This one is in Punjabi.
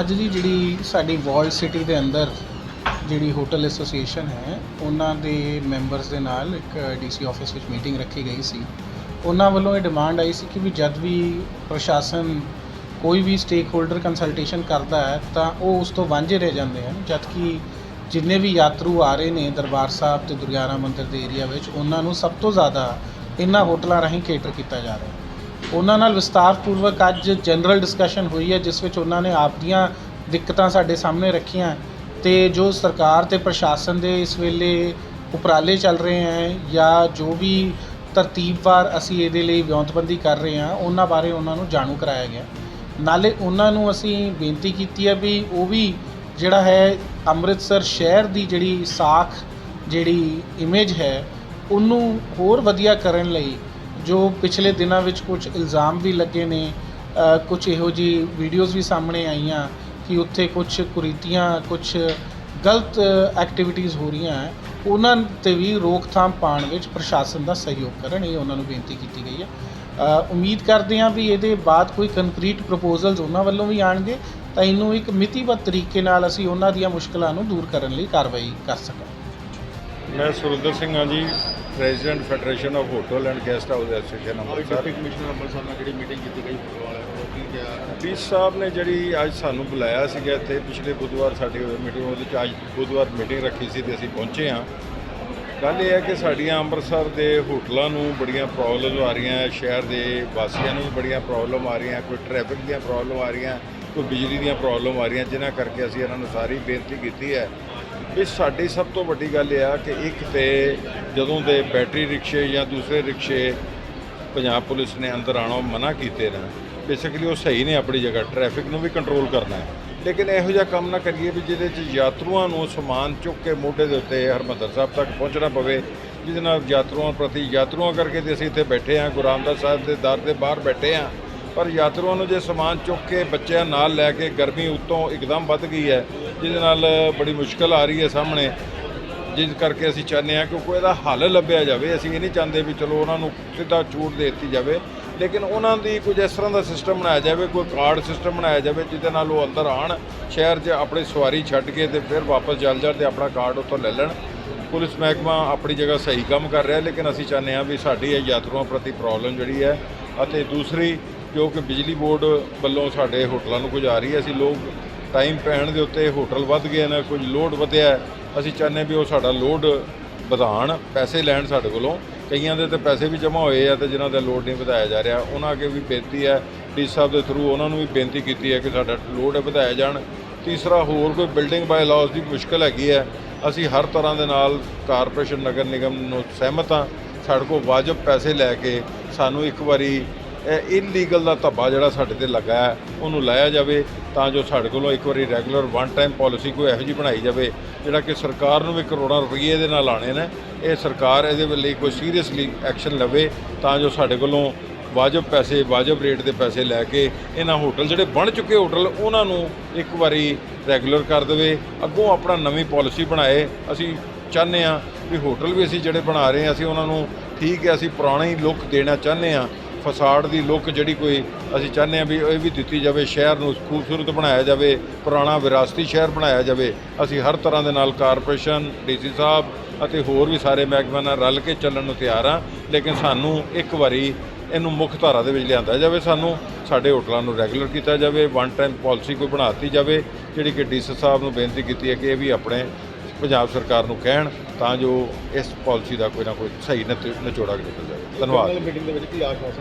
ਅੱਜ ਦੀ ਜਿਹੜੀ ਸਾਡੀ ਵਾਰਡ ਸਿਟੀ ਦੇ ਅੰਦਰ ਜਿਹੜੀ ਹੋਟਲ ਐਸੋਸੀਏਸ਼ਨ ਹੈ, ਉਹਨਾਂ ਦੇ ਮੈਂਬਰਸ ਦੇ ਨਾਲ ਇੱਕ ਡੀਸੀ ਆਫਿਸ ਵਿੱਚ ਮੀਟਿੰਗ ਰੱਖੀ ਗਈ ਸੀ। ਉਹਨਾਂ ਵੱਲੋਂ ਇਹ ਡਿਮਾਂਡ ਆਈ ਸੀ ਕਿ ਵੀ ਜਦ ਵੀ ਪ੍ਰਸ਼ਾਸਨ ਕੋਈ ਵੀ ਸਟੇਕ ਹੋਲਡਰ ਕੰਸਲਟੇਸ਼ਨ ਕਰਦਾ ਹੈ, ਤਾਂ ਉਹ ਉਸ ਤੋਂ ਵਾਂਝੇ ਰਹਿ ਜਾਂਦੇ ਹਨ। ਜਦਕਿ ਜਿੰਨੇ ਵੀ ਯਾਤਰੂ ਆ ਰਹੇ ਨੇ ਦਰਬਾਰ ਸਾਹਿਬ ਤੇ ਦੁਰਗਿਆਨਾ ਮੰਦਿਰ ਦੇ ਏਰੀਆ ਵਿੱਚ, ਉਹਨਾਂ ਨੂੰ ਸਭ ਤੋਂ ਜ਼ਿਆਦਾ ਇਹਨਾਂ ਹੋਟਲਾਂ ਰਾਹੀਂ ਕੇਟਰ ਕੀਤਾ ਜਾ ਰਿਹਾ ਹੈ। ਉਹਨਾਂ ਨਾਲ ਵਿਸਤਾਰਪੂਰਵਕ ਅੱਜ ਜਨਰਲ ਡਿਸਕਸ਼ਨ ਹੋਈ ਹੈ, ਜਿਸ ਵਿੱਚ ਉਹਨਾਂ ਨੇ ਆਪਦੀਆਂ ਦਿੱਕਤਾਂ ਸਾਡੇ ਸਾਹਮਣੇ ਰੱਖੀਆਂ। ਤੇ ਜੋ ਸਰਕਾਰ ਤੇ ਪ੍ਰਸ਼ਾਸਨ ਦੇ ਇਸ ਵੇਲੇ ਉਪਰਾਲੇ ਚੱਲ ਰਹੇ ਹੈ ਜਾਂ ਜੋ ਵੀ ਤਰਤੀਬਵਾਰ ਅਸੀਂ ਇਹਦੇ ਲਈ ਵਿਉਂਤਬੰਦੀ ਕਰ ਰਹੇ ਹਾਂ, ਉਹਨਾਂ ਬਾਰੇ ਉਹਨਾਂ ਨੂੰ ਜਾਣੂ ਕਰਾਇਆ ਗਿਆ। ਨਾਲੇ ਉਹਨਾਂ ਨੂੰ ਅਸੀਂ ਬੇਨਤੀ ਕੀਤੀ ਹੈ ਵੀ ਉਹ ਵੀ ਜਿਹੜਾ ਹੈ ਅੰਮ੍ਰਿਤਸਰ ਸ਼ਹਿਰ ਦੀ ਜਿਹੜੀ ਸਾਖ, ਜਿਹੜੀ ਇਮੇਜ ਹੈ, ਉਹਨੂੰ ਹੋਰ ਵਧੀਆ ਕਰਨ ਲਈ ਜੋ ਪਿਛਲੇ ਦਿਨਾਂ ਵਿੱਚ ਕੁਝ ਇਲਜ਼ਾਮ ਵੀ ਲੱਗੇ ਨੇ ਕੁਝ ਇਹੋ ਜੀ ਵੀਡੀਓਜ਼ ਵੀ ਸਾਹਮਣੇ ਆਈਆਂ ਕਿ ਉੱਥੇ ਕੁਝ ਕੁਰੀਤੀਆਂ, ਕੁਝ ਗਲਤ ਐਕਟੀਵਿਟੀਜ਼ ਹੋ ਰਹੀਆਂ ਹੈ, ਉਹਨਾਂ ਤੇ ਵੀ ਰੋਕਥਾਮ ਪਾਉਣ ਵਿੱਚ ਪ੍ਰਸ਼ਾਸਨ ਦਾ ਸਹਿਯੋਗ ਕਰਨ ਇਹ ਉਹਨਾਂ ਨੂੰ ਬੇਨਤੀ ਕੀਤੀ ਗਈ ਹੈ। ਉਮੀਦ ਕਰਦੇ ਹਾਂ ਵੀ ਇਹਦੇ ਬਾਅਦ ਕੋਈ ਕੰਕਰੀਟ ਪ੍ਰਪੋਜ਼ਲਸ ਉਹਨਾਂ ਵੱਲੋਂ ਵੀ ਆਣਗੇ ਤਾਂ ਇਹਨੂੰ ਇੱਕ ਮਿਤੀਬੱਧ ਤਰੀਕੇ ਨਾਲ ਅਸੀਂ ਉਹਨਾਂ ਦੀਆਂ ਮੁਸ਼ਕਲਾਂ ਨੂੰ ਦੂਰ ਕਰਨ ਲਈ ਕਾਰਵਾਈ ਕਰ ਸਕਾਂਗੇ। ਮੈਂ ਸੁਰਿੰਦਰ ਸਿੰਘ ਹਾਂ ਜੀ president federation of hotel and guest house association Amritsar. Commissioner Amritsar ਨਾਲ ਜਿਹੜੀ ਮੀਟਿੰਗ ਕੀਤੀ ਗਈ ਡੀ ਸਾਹਿਬ ਨੇ ਜਿਹੜੀ ਅੱਜ ਸਾਨੂੰ ਬੁਲਾਇਆ ਸੀਗਾ ਇੱਥੇ ਪਿਛਲੇ ਬੁੱਧਵਾਰ ਸਾਡੀ ਮੀਟਿੰਗ ਉਹਦੇ ਚ ਅੱਜ ਬੁੱਧਵਾਰ ਮੀਟਿੰਗ ਰੱਖੀ ਸੀ ਤੇ ਅਸੀਂ ਪਹੁੰਚੇ ਹਾਂ। ਗੱਲ ਇਹ ਹੈ ਕਿ ਸਾਡੀਆਂ ਅੰਮ੍ਰਿਤਸਰ ਦੇ ਹੋਟਲਾਂ ਨੂੰ ਬੜੀਆਂ ਪ੍ਰੋਬਲਮ ਆ ਰਹੀਆਂ ਸ਼ਹਿਰ ਦੇ ਵਾਸੀਆਂ ਨੂੰ ਵੀ ਬੜੀਆਂ ਪ੍ਰੋਬਲਮ ਆ ਰਹੀਆਂ ਕੋਈ ਟ੍ਰੈਫਿਕ ਦੀਆਂ ਪ੍ਰੋਬਲਮ ਆ ਰਹੀਆਂ ਕੋਈ ਬਿਜਲੀ ਦੀਆਂ ਪ੍ਰੋਬਲਮ ਆ ਰਹੀਆਂ ਜਿਨ੍ਹਾਂ ਕਰਕੇ ਅਸੀਂ ਇਹਨਾਂ ਨੂੰ ਸਾਰੀ ਬੇਨਤੀ ਕੀਤੀ ਹੈ ਵੀ ਸਾਡੀ ਸਭ ਤੋਂ ਵੱਡੀ ਗੱਲ ਇਹ ਆ ਕਿ ਇੱਕ ਤੇ ਜਦੋਂ ਦੇ ਬੈਟਰੀ ਰਿਕਸ਼ੇ ਜਾਂ ਦੂਸਰੇ ਰਿਕਸ਼ੇ ਪੰਜਾਬ ਪੁਲਿਸ ਨੇ ਅੰਦਰ ਆਉਣੋਂ ਮਨਾ ਕੀਤੇ ਨੇ। ਬੇਸਿਕਲੀ ਉਹ ਸਹੀ ਨੇ ਆਪਣੀ ਜਗ੍ਹਾ ਟ੍ਰੈਫਿਕ ਨੂੰ ਵੀ ਕੰਟਰੋਲ ਕਰਨਾ ਹੈ। ਲੇਕਿਨ ਇਹੋ ਜਿਹਾ ਕੰਮ ਨਾ ਕਰੀਏ ਵੀ ਜਿਹਦੇ 'ਚ ਯਾਤਰੂਆਂ ਨੂੰ ਸਮਾਨ ਚੁੱਕ ਕੇ ਮੋਢੇ ਦੇ ਉੱਤੇ ਹਰਮੰਦਰ ਸਾਹਿਬ ਤੱਕ ਪਹੁੰਚਣਾ ਪਵੇ, ਜਿਹਦੇ ਨਾਲ ਯਾਤਰੂਆਂ ਪ੍ਰਤੀ ਯਾਤਰੂਆਂ ਕਰਕੇ ਤੇ ਅਸੀਂ ਇੱਥੇ ਬੈਠੇ ਹਾਂ, ਗੁਰੂ ਰਾਮਦਾਸ ਸਾਹਿਬ ਦੇ ਦਰ ਦੇ ਬਾਹਰ ਬੈਠੇ ਹਾਂ। ਪਰ ਯਾਤਰੂਆਂ ਨੂੰ ਜੇ ਸਮਾਨ ਚੁੱਕ ਕੇ ਬੱਚਿਆਂ ਨਾਲ ਲੈ ਕੇ ਗਰਮੀ ਉੱਤੋਂ ਇੱਕਦਮ ਵੱਧ ਗਈ ਹੈ, ਜਿਹਦੇ ਨਾਲ ਬੜੀ ਮੁਸ਼ਕਲ ਆ ਰਹੀ ਹੈ ਸਾਹਮਣੇ। ਜਿਸ ਕਰਕੇ ਅਸੀਂ ਚਾਹੁੰਦੇ ਹਾਂ ਕਿ ਕੋਈ ਇਹਦਾ ਹੱਲ ਲੱਭਿਆ ਜਾਵੇ। ਅਸੀਂ ਇਹ ਨਹੀਂ ਚਾਹੁੰਦੇ ਵੀ ਚਲੋ ਉਹਨਾਂ ਨੂੰ ਸਿੱਧਾ ਛੂਟ ਦੇ ਦਿੱਤੀ ਜਾਵੇ। ਲੇਕਿਨ ਉਹਨਾਂ ਦੀ ਕੁਝ ਇਸ ਤਰ੍ਹਾਂ ਦਾ ਸਿਸਟਮ ਬਣਾਇਆ ਜਾਵੇ, ਕੋਈ ਕਾਰਡ ਸਿਸਟਮ ਬਣਾਇਆ ਜਾਵੇ, ਜਿਹਦੇ ਨਾਲ ਉਹ ਅੰਦਰ ਆਣ ਸ਼ਹਿਰ 'ਚ ਆਪਣੀ ਸਵਾਰੀ ਛੱਡ ਕੇ ਤੇ ਫਿਰ ਵਾਪਸ ਚੱਲ ਜਾਣ ਤੇ ਆਪਣਾ ਕਾਰਡ ਉੱਥੋਂ ਲੈ ਲੈਣ। ਪੁਲਿਸ ਮਹਿਕਮਾ ਆਪਣੀ ਜਗ੍ਹਾ ਸਹੀ ਕੰਮ ਕਰ ਰਿਹਾ ਲੇਕਿਨ ਅਸੀਂ ਚਾਹੁੰਦੇ ਹਾਂ ਵੀ ਸਾਡੀ ਇਹ ਯਾਤਰੂਆਂ ਪ੍ਰਤੀ ਪ੍ਰੋਬਲਮ ਜਿਹੜੀ ਹੈ ਅਤੇ ਦੂਸਰੀ ਜੋ ਕਿ ਬਿਜਲੀ ਬੋਰਡ ਵੱਲੋਂ ਸਾਡੇ ਹੋਟਲਾਂ ਨੂੰ ਕੁਝ ਆ ਰਹੀ ਹੈ, ਅਸੀਂ ਲੋਕ ਟਾਈਮ ਪੈਣ ਦੇ ਉੱਤੇ ਹੋਟਲ ਵੱਧ ਗਏ ਨੇ, ਕੁਝ ਲੋਡ ਵਧਿਆ ਅਸੀਂ ਚਾਹੁੰਦੇ ਵੀ ਉਹ ਸਾਡਾ ਲੋਡ ਵਧਾਉਣ ਪੈਸੇ ਲੈਣ ਸਾਡੇ ਕੋਲੋਂ। ਕਈਆਂ ਦੇ ਤੇ ਪੈਸੇ ਵੀ ਜਮ੍ਹਾਂ ਹੋਏ ਆ ਤੇ ਜਿਨ੍ਹਾਂ ਦਾ ਲੋਡ ਨਹੀਂ ਵਧਾਇਆ ਜਾ ਰਿਹਾ, ਉਹਨਾਂ ਅੱਗੇ ਵੀ ਬੇਨਤੀ ਹੈ ਡੀ ਸਾਹਿਬ ਦੇ ਥਰੂ ਉਹਨਾਂ ਨੂੰ ਵੀ ਬੇਨਤੀ ਕੀਤੀ ਹੈ ਕਿ ਸਾਡਾ ਲੋਡ ਵਧਾਇਆ ਜਾਣ। ਤੀਸਰਾ, ਹੋਰ ਕੋਈ ਬਿਲਡਿੰਗ ਬਾਈ ਲਾਸ ਦੀ ਮੁਸ਼ਕਲ ਹੈਗੀ ਹੈ, ਅਸੀਂ ਹਰ ਤਰ੍ਹਾਂ ਦੇ ਨਾਲ ਕਾਰਪੋਰੇਸ਼ਨ, ਨਗਰ ਨਿਗਮ ਨੂੰ ਸਹਿਮਤ ਹਾਂ, ਸਾਡੇ ਕੋਲ ਵਾਜਬ ਪੈਸੇ ਲੈ ਕੇ ਸਾਨੂੰ ਇੱਕ ਵਾਰੀ ਇਲੀਗਲ ਦਾ ਧੱਬਾ ਜਿਹੜਾ ਸਾਡੇ ਤੇ ਲੱਗਾ ਹੈ, ਉਹਨੂੰ ਲਾਇਆ ਜਾਵੇ ਤਾਂ ਜੋ ਸਾਡੇ ਕੋਲੋਂ ਇੱਕ ਵਾਰੀ ਰੈਗੂਲਰ ਵਨ ਟਾਈਮ ਪਾਲਿਸੀ ਕੋਈ ਇਹੋ ਜਿਹੀ ਬਣਾਈ ਜਾਵੇ, ਜਿਹੜਾ ਕਿ ਸਰਕਾਰ ਨੂੰ ਵੀ ਕਰੋੜਾਂ ਰੁਪਏ ਦੇ ਨਾਲ ਆਣੇ ਨੇ। ਇਹ ਸਰਕਾਰ ਇਹਦੇ ਲਈ ਕੋਈ ਸੀਰੀਅਸਲੀ ਐਕਸ਼ਨ ਲਵੇ ਤਾਂ ਜੋ ਸਾਡੇ ਕੋਲੋਂ ਵਾਜਬ ਪੈਸੇ, ਵਾਜਬ ਰੇਟ ਦੇ ਪੈਸੇ ਲੈ ਕੇ ਇਹਨਾਂ ਹੋਟਲ ਜਿਹੜੇ ਬਣ ਚੁੱਕੇ ਹੋਟਲ ਉਹਨਾਂ ਨੂੰ ਇੱਕ ਵਾਰੀ ਰੈਗੂਲਰ ਕਰ ਦੇਵੇ। ਅੱਗੋਂ ਆਪਣਾ ਨਵੀਂ ਪਾਲਿਸੀ ਬਣਾਏ, ਅਸੀਂ ਚਾਹੁੰਦੇ ਹਾਂ ਵੀ ਹੋਟਲ ਵੀ ਅਸੀਂ ਜਿਹੜੇ ਬਣਾ ਰਹੇ ਹਾਂ, ਅਸੀਂ ਉਹਨਾਂ ਨੂੰ ਠੀਕ ਹੈ, ਅਸੀਂ ਪੁਰਾਣੀ ਲੁੱਕ ਦੇਣਾ ਚਾਹੁੰਦੇ ਹਾਂ। ਫਸਾੜ ਦੀ ਲੁੱਕ ਜਿਹੜੀ ਕੋਈ ਅਸੀਂ ਚਾਹੁੰਦੇ ਹਾਂ ਵੀ ਇਹ ਵੀ ਦਿੱਤੀ ਜਾਵੇ, ਸ਼ਹਿਰ ਨੂੰ ਖੂਬਸੂਰਤ ਬਣਾਇਆ ਜਾਵੇ, ਪੁਰਾਣਾ ਵਿਰਾਸਤੀ ਸ਼ਹਿਰ ਬਣਾਇਆ ਜਾਵੇ। ਅਸੀਂ ਹਰ ਤਰ੍ਹਾਂ ਦੇ ਨਾਲ ਕਾਰਪੋਰੇਸ਼ਨ, ਡੀਸੀ ਸਾਹਿਬ ਅਤੇ ਹੋਰ ਵੀ ਸਾਰੇ ਮਹਿਕਮਿਆਂ ਨਾਲ ਰਲ ਕੇ ਚੱਲਣ ਨੂੰ ਤਿਆਰ ਹਾਂ। ਲੇਕਿਨ ਸਾਨੂੰ ਇੱਕ ਵਾਰੀ ਇਹਨੂੰ ਮੁੱਖ ਧਾਰਾ ਦੇ ਵਿੱਚ ਲਿਆਂਦਾ ਜਾਵੇ। ਸਾਨੂੰ ਸਾਡੇ ਹੋਟਲਾਂ ਨੂੰ ਰੈਗੂਲਰ ਕੀਤਾ ਜਾਵੇ ਵਨ ਟਾਈਮ ਪਾਲਿਸੀ ਕੋਈ ਬਣਾਤੀ ਜਾਵੇ, ਜਿਹੜੀ ਕਿ ਡੀਸੀ ਸਾਹਿਬ ਨੂੰ ਬੇਨਤੀ ਕੀਤੀ ਹੈ ਕਿ ਇਹ ਵੀ ਆਪਣੇ ਪੰਜਾਬ ਸਰਕਾਰ ਨੂੰ ਕਹਿਣ ਤਾਂ ਜੋ ਇਸ ਪਾਲਿਸੀ ਦਾ ਕੋਈ ਨਾ ਕੋਈ ਸਹੀ ਨਤੀ- ਨਿਚੋੜਾ ਨਿਕਲ ਜਾਵੇ। ਧੰਨਵਾਦ। ਮੀਟਿੰਗ ਦੇ ਵਿੱਚ ਕੀ ਆਸ਼ਵਾਸਨ